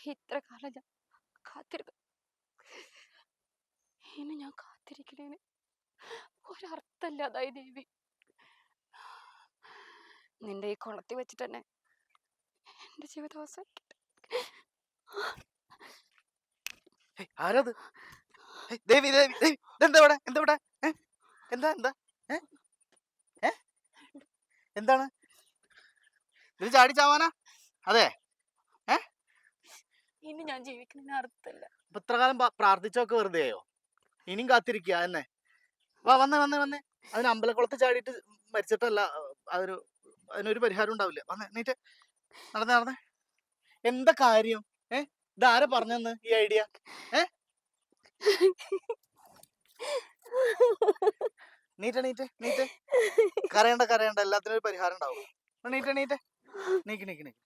ഇത്ര കാലം ഞാൻ കാത്തിരുന്നു ഇനി ഞാൻ കാത്തിരിക്കണേന് ഒരർത്ഥല്ലാതായി ദേവി. നിന്റെ ഈ കുളത്തിൽ വെച്ചിട്ട് തന്നെ എന്റെ ജീവിതം അവസാനിക്കട്ടെ ദേവി ദേവി എന്താ എന്താ എന്താ? ഏ? എന്താണ്? ഇത് ചാടി അതെ. ഇനി ഞാൻ ജീവിക്കുന്നതിന് അർത്ഥമില്ല അപ്പൊ ഇത്ര കാലം പ്രാർത്ഥിച്ചൊക്കെ വെറുതെ ആയോ? ഇനിയും കാത്തിരിക്കുക എന്നെ വാ വന്നേ വന്ന് വന്നേ. അതിന് അമ്പലക്കുളത്ത് ചാടിയിട്ട് മരിച്ചിട്ടല്ല അതൊരു അതിനൊരു പരിഹാരം ഉണ്ടാവില്ല. വന്നേ എന്നിട്ട് നടന്നേ നടന്നേ. എന്താ കാര്യം? ഏ? ഇതാരെ പറഞ്ഞെന്ന് ഈ ഐഡിയ? ഏ? നീറ്റ നീറ്റ് നീറ്റ് കരയണ്ട കരയണ്ട. എല്ലാത്തിനും ഒരു പരിഹാരം ഉണ്ടാവും. നീറ്റ നീറ്റ് നീക്ക് നീക്ക് നീക്ക്